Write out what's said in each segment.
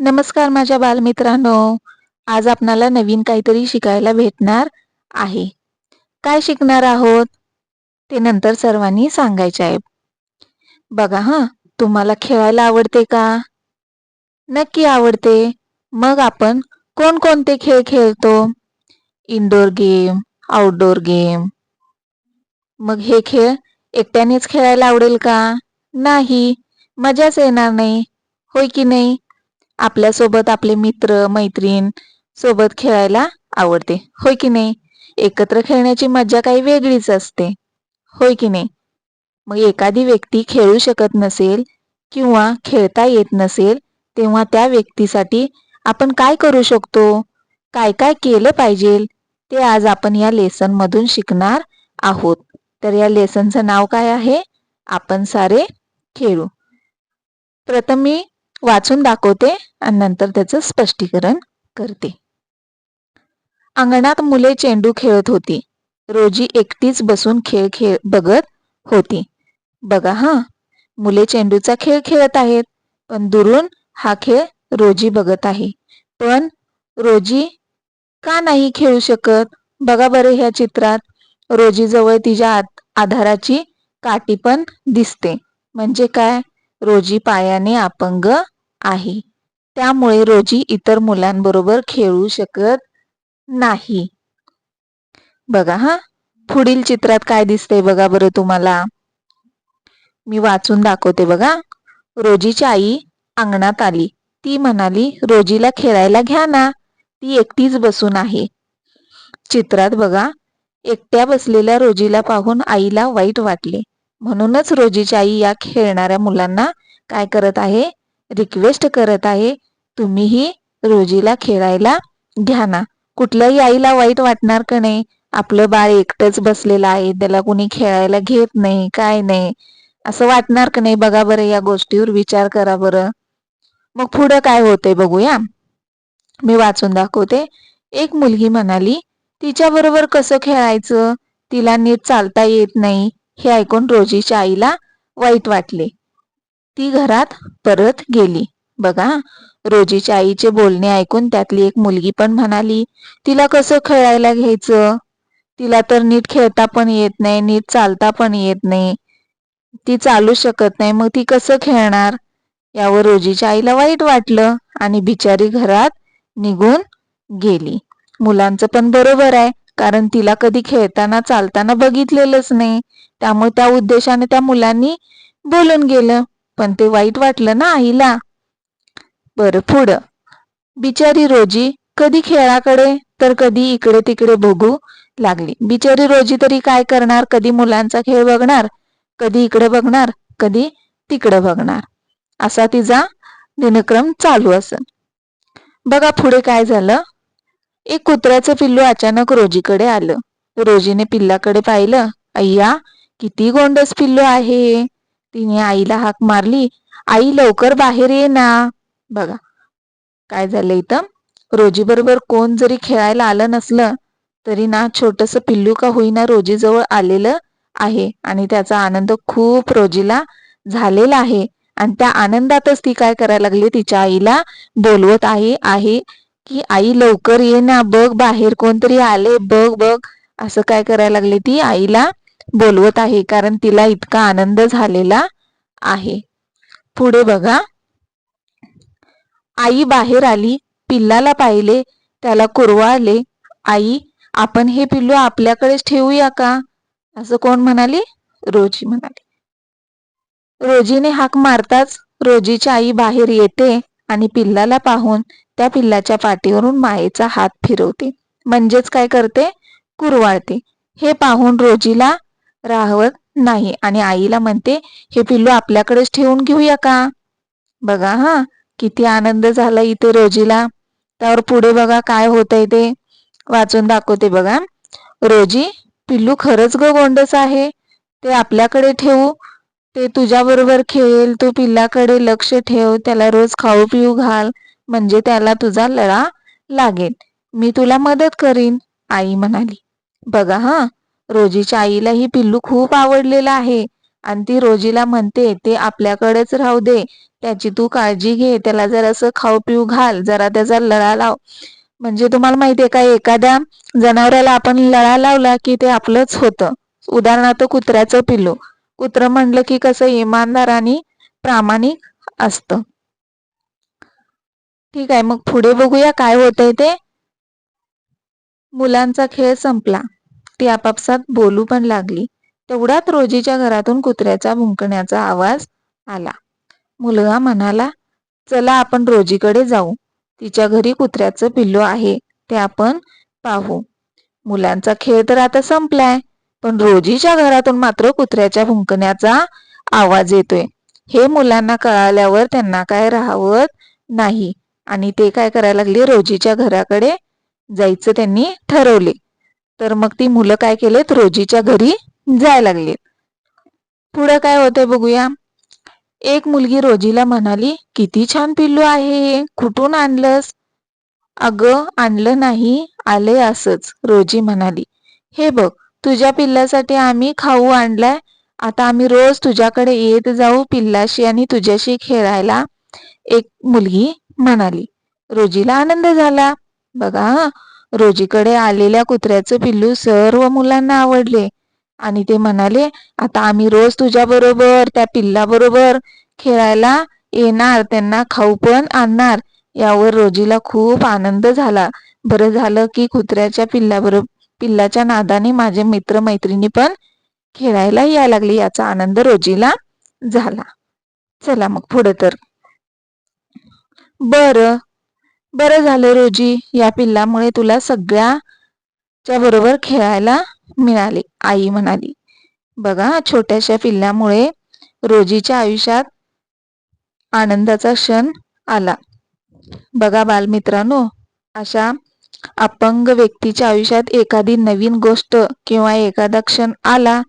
नमस्कार माझ्या बालमित्रांनो. आज आपणाला नवीन काहीतरी शिकायला भेटणार आहे. काय शिकणार आहोत? ते नंतर सर्वांनी सांगायचे आहे. बघा हां तुम्हाला खेळायला आवडते का? नक्की आवडते. मग आपण कोणकोणते खेळ खेळतो? इनडोर गेम आउटडोर गेम मग हे खेळ एकट्यानेच खेळायला आवडेल का? नाही मजाच येणार नाही. होय की नाही? आपल्यासोबत आपले मित्र मैत्रीण सोबत खेळायला आवडते. होय की नाही? एकत्र खेळण्याची मज्जा काही वेगळीच असते. होय की नाही? मग एखादी व्यक्ती खेळू शकत नसेल किंवा खेळता येत नसेल तेव्हा त्या व्यक्तीसाठी आपण काय करू शकतो? काय काय केलं पाहिजे? ते आज आपण या लेसन मधून शिकणार आहोत. तर या लेसनचं नाव काय आहे? आपण सारे खेळू. प्रथम मी वाचून दाखवते आणि नंतर त्याचं स्पष्टीकरण करते. अंगणात मुले चेंडू खेळत होती. रोजी एकटीच बसून खेळ खेळ बघत होती. बघा हा मुले चेंडूचा खेळ खेळत आहेत पण दुरून हा खेळ रोजी बघत आहे. पण रोजी का नाही खेळू शकत? बघा बरं ह्या चित्रात. रोजी जवळ तिच्या आधाराची काठी पण दिसते. म्हणजे काय? रोजी पायाने अपंग आहे. त्यामुळे रोजी इतर मुलांबरोबर खेळू शकत नाही. बघा हा. पुढील चित्रात काय दिसतंय बघा बरं तुम्हाला. मी वाचून दाखवते बघा. रोजीची आई अंगणात आली. ती म्हणाली रोजीला खेळायला घ्या ना. ती एकटीच बसून आहे. चित्रात बघा एकट्या बसलेल्या रोजीला पाहून आईला वाईट वाटले. म्हणूनच रोजीची आई या खेळणाऱ्या मुलांना काय करत आहे? रिक्वेस्ट करत आहे. तुम्हीही रोजीला खेळायला घ्या ना. कुठल्याही आईला वाईट वाटणार का नाही? आपलं बाळ एकटंच बसलेलं आहे. त्याला कुणी खेळायला घेत नाही. काय नाही. असं वाटणार का नाही? बघा बरं या गोष्टीवर विचार करा बरं. मग पुढं काय होतंय बघूया. मी वाचून दाखवते. एक मुलगी म्हणाली तिच्या बरोबर कसं खेळायचं? तिला नीट चालता येत नाही. हे ऐकून रोजीच्या आईला वाईट वाटले. ती घरात परत गेली. बघा रोजीच्या आईचे बोलणे ऐकून त्यातली एक मुलगी पण म्हणाली तिला कसं खेळायला घ्यायचं? तिला तर नीट खेळता पण येत नाही नीट चालता पण येत नाही. ती चालू शकत नाही मग ती कसं खेळणार? यावर रोजीच्या आईला वाईट वाटलं आणि बिचारी घरात निघून गेली. मुलांचं पण बरोबर आहे. कारण तिला कधी खेळताना चालताना बघितलेलंच नाही. त्यामुळे त्या उद्देशाने त्या मुलांनी बोलून गेलं. पण ते वाईट वाटलं ना आईला. बरं पुढं. बिचारी रोजी कधी खेळाकडे तर कधी इकडे तिकडे बघू लागली. बिचारी रोजी तरी काय करणार? कधी मुलांचा खेळ बघणार? कधी इकडे बघणार? कधी तिकडे बघणार? असा तिचा दिनक्रम चालू असत बघा पुढे काय झालं. एक कुत्र्याचं पिल्लू अचानक रोजीकडे आलं. रोजीने पिल्लाकडे पाहिलं अय्या किती गोंडस पिल्लू आहे. तिने आईला हाक मारली आई लवकर बाहेर ये ना. बघा काय झालं इथं? रोजी बरोबर कोण जरी खेळायला आलं नसलं तरी ना छोटस पिल्लू का होईना रोजीजवळ आलेलं आहे आणि त्याचा आनंद खूप रोजीला झालेला आहे. आणि त्या आनंदातच ती काय करायला लागली? तिच्या आईला बोलवत आहे आहे की आई लवकर ये ना बघ बाहेर कोणतरी आले बघ बघ. असं काय करायला लागले ती? आईला बोलवत आहे कारण तिला इतका आनंद झालेला आहे. पुढे बघा. आई बाहेर आली पिल्लाला पाहिले त्याला कुरवाळले. आई आपण हे पिल्लू आपल्याकडेच ठेवूया का? असं कोण म्हणाली? रोजी म्हणाली. रोजीने हाक मारताच रोजीची आई बाहेर येते आणि पिल्लाला पाहून त्या पिल्लाच्या पाठीवरून मायेचा हात फिरवते. म्हणजेच काय करते? कुरवाळते. हे पाहून रोजीला राहवत नाही आणि आईला म्हणते हे पिल्लू आपल्याकडेच ठेवून घेऊया का? बघा हा किती आनंद झाला इथे रोजीला. त्यावर पुढे बघा काय होतंय ते. वाचून दाखवते बघा. रोजी पिल्लू खरंच ग गोंडस आहे. ते आपल्याकडे ठेवू. ते तुझ्या बरोबर खेळेल. तू पिल्लाकडे लक्ष ठेव. त्याला रोज खाऊ पिऊ घाल. म्हणजे त्याला तुझा लळा लागेल. मी तुला मदत करीन आई म्हणाली. बघा हा रोजीच्या आईला ही पिल्लू खूप आवडलेला आहे. आणि ती रोजीला म्हणते ते आपल्याकडेच राहू दे. त्याची तू काळजी घे. त्याला जर असं खाऊ पिऊ घाल. जरा त्याचा लळा लाव. म्हणजे तुम्हाला माहितीये का एखाद्या जनावराला आपण लळा लावला की ते आपलंच होतं. उदाहरणार्थ कुत्र्याचं पिल्लू. कुत्र म्हणलं की कसं इमानदार आणि प्रामाणिक असतं. ठीक आहे मग पुढे बघूया काय होतंय ते. मुलांचा खेळ संपला. ती आपापसात बोलू पण लागली. तेवढ्यात रोजीच्या घरातून कुत्र्याचा भुंकण्याचा आवाज आला. मुलगा म्हणाला चला आपण रोजीकडे जाऊ. तिच्या घरी कुत्र्याचं पिल्लू आहे ते आपण पाहू. मुलांचा खेळ तर आता संपलाय पण रोजीच्या घरातून मात्र कुत्र्याच्या भुंकण्याचा आवाज येतोय. हे मुलांना कळाल्यावर त्यांना काय राहावत नाही. आणि ते काय करायला लागले? रोजीच्या घराकडे जायचं त्यांनी ठरवले. तर मग ती मुलं काय केलेत? रोजीच्या घरी जायला लागले. पुढं काय होतंय बघूया. एक मुलगी रोजीला म्हणाली किती छान पिल्लू आहे हे. कुठून आणलंस? अगं आणलं नाही. आले असच रोजी म्हणाली. हे बघ तुझ्या पिल्लासाठी आम्ही खाऊ आणलाय. आता आम्ही रोज तुझ्याकडे येत जाऊ पिल्लाशी आणि तुझ्याशी खेळायला. एक मुलगी म्हणाली. रोजीला आनंद झाला. बघा रोजीकडे आलेल्या कुत्र्याचं पिल्लू सर्व मुलांना आवडले. आणि ते म्हणाले आता आम्ही रोज तुझ्या बरोबर त्या पिल्ला बरोबर खेळायला येणार त्यांना खाऊ पण आणणार. यावर रोजीला खूप आनंद झाला. बरं झालं की कुत्र्याच्या पिल्लाबरोबर पिल्लाच्या नादाने माझे मित्र मैत्रिणी पण खेळायला यायला लागली. याचा आनंद रोजीला झाला. चला मग पुढे तर. बर. बरं झालं रोजी या पिल्लामुळे तुला सगळ्याच्या बरोबर खेळायला मिळाले आई म्हणाली. बघा छोट्याशा पिल्ल्यामुळे रोजीच्या आयुष्यात आनंदाचा क्षण आला. बघा बालमित्रांनो अशा अपंग व्यक्तीच्या आयुष्यात एखादी नवीन गोष्ट किंवा एखादा क्षण आला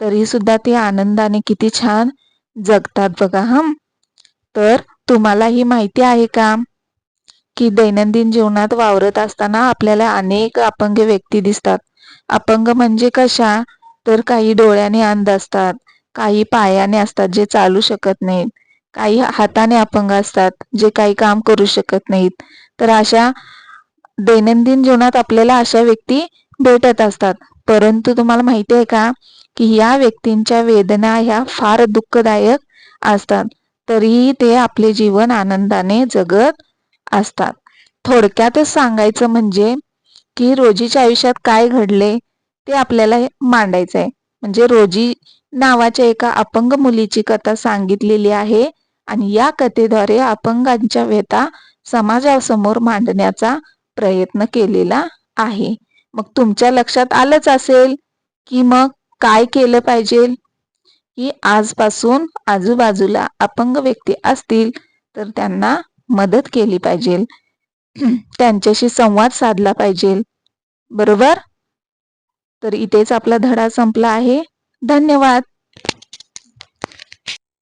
तरी सुद्धा ते आनंदाने किती छान जगतात बघा हम तर तुम्हाला ही माहिती आहे का की दैनंदिन जीवनात वावरत असताना आपल्याला अनेक अपंग व्यक्ती दिसतात. अपंग म्हणजे कशा? तर काही डोळ्याने अंध असतात काही पायाने असतात जे चालू शकत नाहीत काही हाताने अपंग असतात जे काही काम करू शकत नाहीत. तर अशा दैनंदिन जीवनात आपल्याला अशा व्यक्ती भेटत असतात. परंतु तुम्हाला माहिती आहे का की या व्यक्तींच्या वेदना ह्या फार दुःखदायक असतात. तरीही ते आपले जीवन आनंदाने जगत असतात. थोडक्यातच सांगायचं म्हणजे की रोजीच्या आयुष्यात काय घडले ते आपल्याला मांडायचं आहे म्हणजे रोजी नावाच्या एका अपंग मुलीची कथा सांगितलेली आहे आणि या कथेद्वारे अपंगांच्या व्यथा समाजासमोर मांडण्याचा प्रयत्न केलेला आहे. मग तुमच्या लक्षात आलंच असेल की मग काय केलं पाहिजे? की आजपासून आजूबाजूला अपंग व्यक्ती असतील तर त्यांना मदत केली पाहिजे. त्यांच्याशी संवाद साधला पाहिजे. बरोबर? तर इथेच आपला धडा संपला आहे. धन्यवाद.